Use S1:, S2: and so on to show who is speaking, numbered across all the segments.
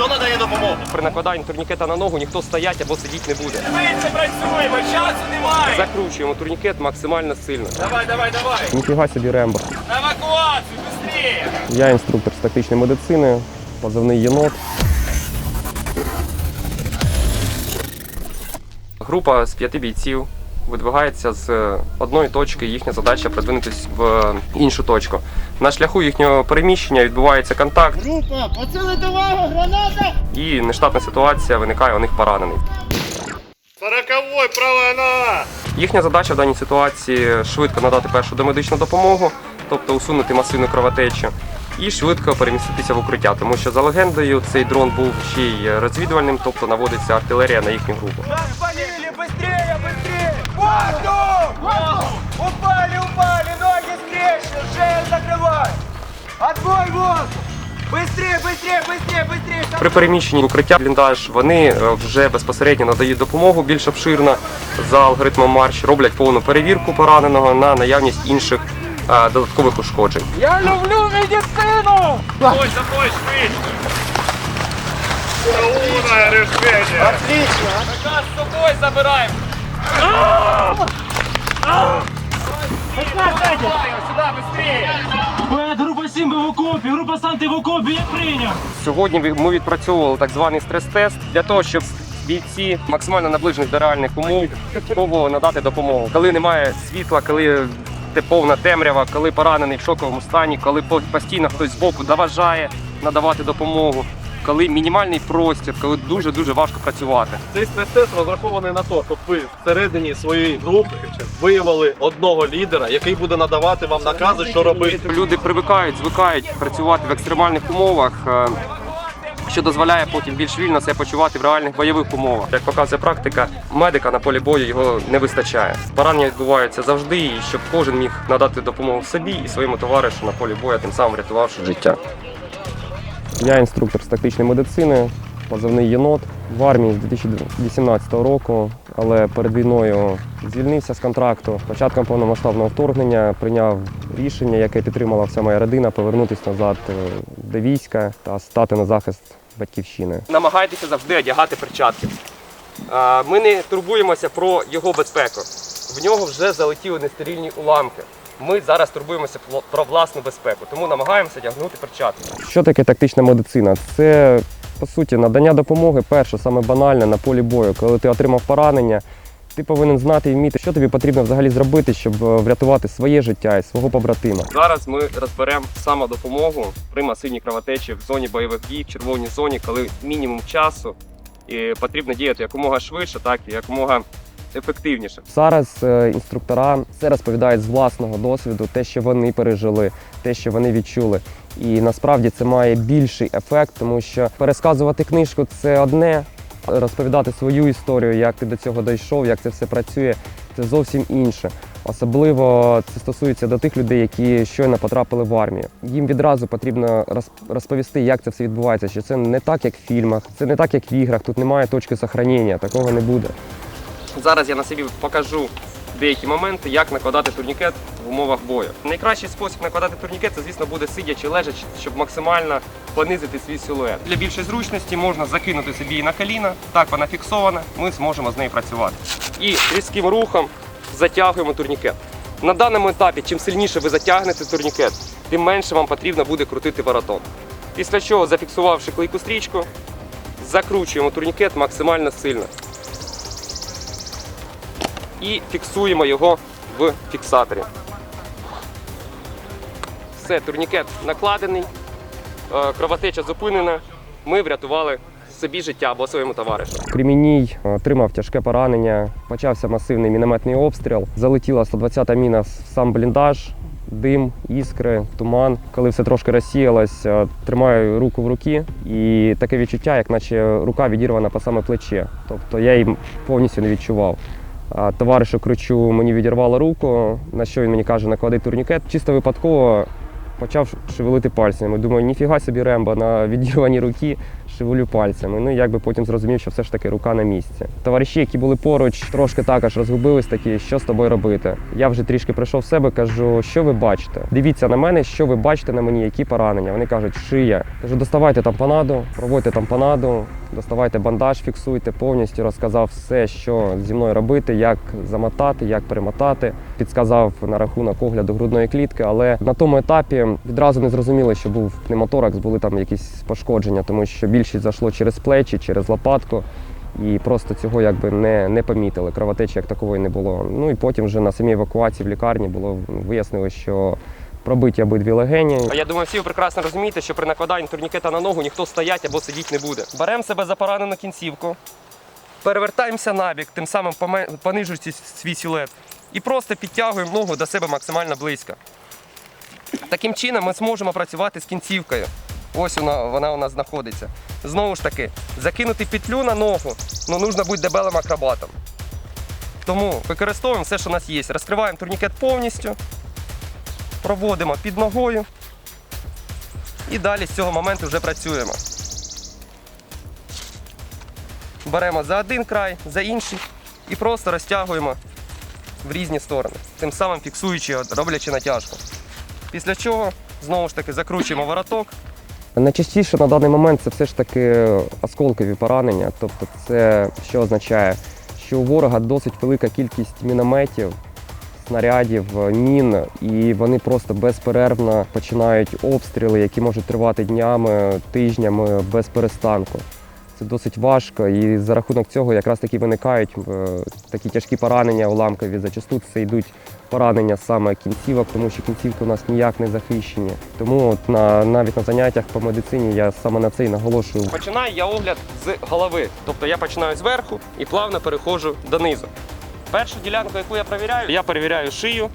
S1: Хто надає допомогу?
S2: При накладанні турнікета на ногу ніхто стоять або сидіти не буде.
S1: Швидше працюємо, часу немає.
S2: Закручуємо турнікет максимально сильно.
S1: Давай, давай, давай.
S3: Ніфіга собі Рембо.
S1: Евакуацію, швидше.
S3: Я інструктор з тактичної медицини, позивний єнот.
S2: Група з п'яти бійців видвигається з одної точки. Їхня задача продвинутися в іншу точку. На шляху їхнього переміщення відбувається контакт.
S4: Група, поцілити увагу, граната!
S2: і нештатна ситуація виникає у них поранений.
S1: Сороковой, правая нога.
S2: Їхня задача в даній ситуації швидко надати першу домедичну допомогу, тобто усунути масивну кровотечу, і швидко переміститися в укриття, тому що за легендою цей дрон був ще й розвідувальним, тобто наводиться артилерія на їхню групу.
S1: Полили, быстрее, быстрее. Воздух! Упали, упали, ноги скрещены, шею закрывай. Отбой воздух. Быстрее, быстрее, быстрее, быстрее.
S2: При переміщенні в укриття бліндаж вони е, вже безпосередньо надають допомогу більш обширно за алгоритмом марш, роблять повну перевірку пораненого на наявність інших е, додаткових ушкоджень.
S1: Я люблю медицину! Забой, забой, швидше! Умное решение!
S4: Отлично!
S1: Наказ з собою забираємо!
S5: Група 7 в окопі, група Санти в окопі, я прийняв.
S2: Сьогодні ми відпрацьовували так званий стрес-тест для того, щоб бійці максимально наближених до реальних умов спробували надати допомогу. Коли немає світла, коли повна темрява, коли поранений в шоковому стані, коли постійно хтось збоку заважає надавати допомогу. Коли мінімальний простір, коли дуже дуже важко працювати.
S6: Цей стрес-тест розрахований на те, щоб ви всередині своєї групи виявили одного лідера, який буде надавати вам накази, що робити.
S2: Люди привикають, звикають працювати в екстремальних умовах, е, що дозволяє потім більш вільно себе почувати в реальних бойових умовах. Як показує практика, медика на полі бою його не вистачає. Поранення відбуваються завжди, і щоб кожен міг надати допомогу собі і своєму товаришу на полі бою, тим самим врятувавши життя.
S3: Я інструктор з тактичної медицини, позивний єнот. В армії з 2018 року, але перед війною звільнився з контракту. Початком повномасштабного вторгнення прийняв рішення, яке підтримала вся моя родина, повернутися назад е, до війська та стати на захист батьківщини.
S2: Намагайтеся завжди одягати перчатки. Ми не турбуємося про його безпеку. В нього вже залетіли нестерильні уламки. Ми зараз турбуємося про власну безпеку, тому намагаємося одягнути перчатки.
S3: Що таке тактична медицина? Це по суті надання допомоги, перше, саме банальне на полі бою. Коли ти отримав поранення, ти повинен знати і вміти, що тобі потрібно взагалі зробити, щоб е, врятувати своє життя і свого побратима.
S2: Зараз ми розберемо самодопомогу при масивній кровотечі в зоні бойових дій, в червоній зоні, коли мінімум часу і потрібно діяти якомога швидше, так і якомога ефективніше.
S3: Зараз е, інструктора все розповідають з власного досвіду, те, що вони пережили, те, що вони відчули. І насправді це має більший ефект, тому що пересказувати книжку це одне, розповідати свою історію, як ти до цього дійшов, як це все працює, це зовсім інше. Особливо це стосується до тих людей, які щойно потрапили в армію. Їм відразу потрібно роз- розповісти, як це все відбувається. Що це не так, як в фільмах, це не так, як в іграх. Тут немає точки сохранення, такого не буде.
S2: Зараз я на собі покажу деякі моменти, як накладати турнікет в умовах бою. Найкращий спосіб накладати турнікет це, звісно, буде сидячи, лежачи, щоб максимально понизити свій силует. Для більшої зручності можна закинути собі її на коліна, так вона фіксована, ми зможемо з нею працювати. І різким рухом затягуємо турнікет. На даному етапі, чим сильніше ви затягнете турнікет, тим менше вам потрібно буде крутити воротом. Після чого, зафіксувавши клейку стрічку, закручуємо турнікет максимально сильно і фіксуємо його в фіксаторі. Все, турнікет накладений, е, кровотеча зупинена. Ми врятували собі життя або своєму товаришу.
S3: Креміній отримав тяжке поранення. Почався масивний мінометний обстріл. Залетіла 120-та міна сам бліндаж, дим, іскри, туман. Коли все трошки розсіялось, е, тримаю руку в руки, і таке відчуття, як наче рука відірвана по саме плече. Тобто я її повністю не відчував. Товаришу кричу, мені відірвало руку, на що він мені каже, наклади турнікет. Чисто випадково
S2: почав шевелити пальцями. Думаю, ніфіга собі рембо на відірваній руки шевелю пальцями. Ну і якби потім зрозумів, що все ж таки рука на місці. Товариші, які були поруч, трошки також розгубились такі, що з тобою робити. Я вже трішки прийшов в себе, кажу, що ви бачите? Дивіться на мене, що ви бачите на мені, які поранення. Вони кажуть, шия. Кажу, доставайте тампонаду, проводьте тампонаду, доставайте бандаж, фіксуйте повністю. Розказав все, що зі мною робити, як замотати, як перемотати. Підказав на рахунок огляду грудної клітки, але на тому етапі відразу не зрозуміли, що був пневмоторакс, були там якісь пошкодження, тому що більшість зайшло через плечі, через лопатку. І просто цього якби не, не помітили. Кровотечі як такової не було. Ну і потім вже на самій евакуації в лікарні було вияснили, що пробиті обидві легені.
S6: А я думаю, всі ви прекрасно розумієте, що при накладанні турнікета на ногу ніхто стоять або сидіти не буде. Беремо себе за поранену кінцівку, перевертаємося набік, тим самим понижуючи свій силует, і просто підтягуємо ногу до себе максимально близько. Таким чином ми зможемо працювати з кінцівкою. Ось вона, вона у нас знаходиться. Знову ж таки, закинути петлю на ногу, ну нужно бути дебелим акробатом. Тому використовуємо все, що у нас є. Розкриваємо турнікет повністю, проводимо під ногою. І далі з цього моменту вже працюємо. Беремо за один край, за інший і просто розтягуємо в різні сторони, тим самим фіксуючи, роблячи натяжку. Після чого знову ж таки закручуємо вороток.
S2: Найчастіше на даний момент це все ж таки осколкові поранення. Тобто, це що означає, що у ворога досить велика кількість мінометів, снарядів, мін, і вони просто безперервно починають обстріли, які можуть тривати днями, тижнями без перестанку. Це досить важко, і за рахунок цього якраз таки виникають е, такі тяжкі поранення уламкові. Зачасту це йдуть поранення саме кінцівок, тому що кінцівки у нас ніяк не захищені. Тому от на, навіть на заняттях по медицині я саме на це і наголошую.
S6: Починаю я огляд з голови. Тобто я починаю зверху і плавно переходжу донизу. Першу ділянку, яку я перевіряю, я перевіряю шию,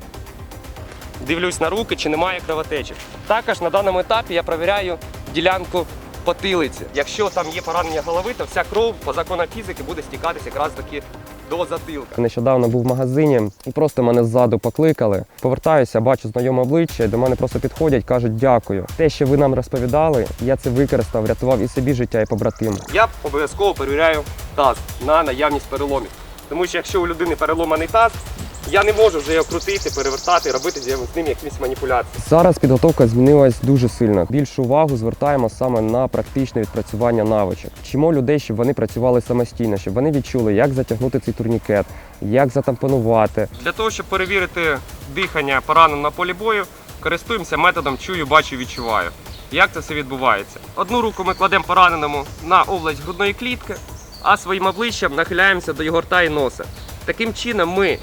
S6: дивлюсь на руки, чи немає кровотечі. Також на даному етапі я перевіряю ділянку потилиці. Якщо там є поранення голови, то вся кров по законам фізики буде стікатися якраз таки до затилка.
S2: Нещодавно був в магазині і просто мене ззаду покликали. Повертаюся, бачу знайоме обличчя, і до мене просто підходять, кажуть дякую. Те, що ви нам розповідали, я це використав, врятував і собі життя, і побратимам.
S6: Я обов'язково перевіряю таз на наявність переломів. Тому що якщо у людини переломаний таз, я не можу вже його крутити, перевертати, робити з ним якісь маніпуляції.
S2: Зараз підготовка змінилась дуже сильно. Більшу увагу звертаємо саме на практичне відпрацювання навичок. Вчимо людей, щоб вони працювали самостійно, щоб вони відчули, як затягнути цей турнікет, як затампонувати.
S6: Для того, щоб перевірити дихання пораненого на полі бою, користуємося методом чую, бачу, відчуваю. Як це все відбувається? Одну руку ми кладемо пораненому на область грудної клітки, а своїм обличчям нахиляємося до його рта і носа. Таким чином ми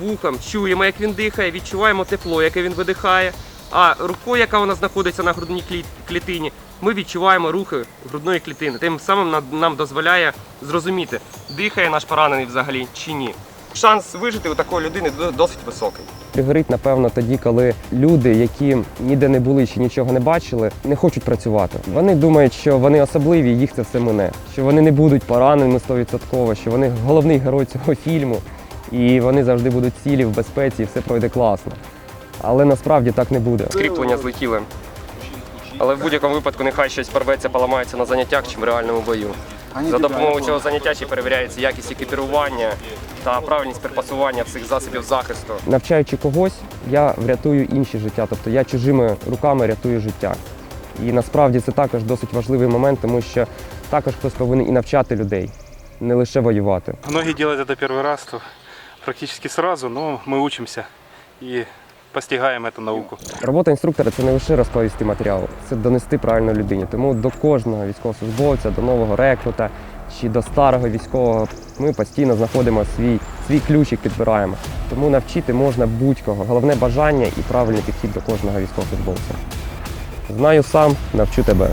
S6: вухом чуємо, як він дихає, відчуваємо тепло, яке він видихає. А рукою, яка у нас знаходиться на грудній клітині, ми відчуваємо рухи грудної клітини. Тим самим нам- дозволяє зрозуміти, дихає наш поранений взагалі чи ні. Шанс вижити у такої людини досить високий.
S2: Пригорить, напевно, тоді, коли люди, які ніде не були чи нічого не бачили, не хочуть працювати. Вони думають, що вони особливі, їх це все мине, що вони не будуть пораненими 100%, що вони головний герой цього фільму, і вони завжди будуть цілі в безпеці, і все пройде класно. Але насправді так не буде.
S6: Скріплення злетіли. Але в будь-якому випадку нехай щось порветься, поламається на заняттях, чим в реальному бою. За допомогою цього заняття ще перевіряється якість екіпірування та правильність припасування всіх засобів захисту.
S2: Навчаючи когось, я врятую інші життя, тобто я чужими руками рятую життя. І насправді це також досить важливий момент, тому що також хтось повинен і навчати людей, не лише воювати.
S7: Многие делают это первый раз, то практически сразу, но мы учимся и постигаем цю науку.
S2: Робота інструктора це не лише розповісти матеріал, це донести правильно людині. Тому до кожного військовослужбовця, до нового рекрута чи до старого військового ми постійно знаходимо свій, свій ключик, підбираємо. Тому навчити можна будь-кого. Головне бажання і правильний підхід до кожного військовослужбовця. Знаю сам, навчу тебе.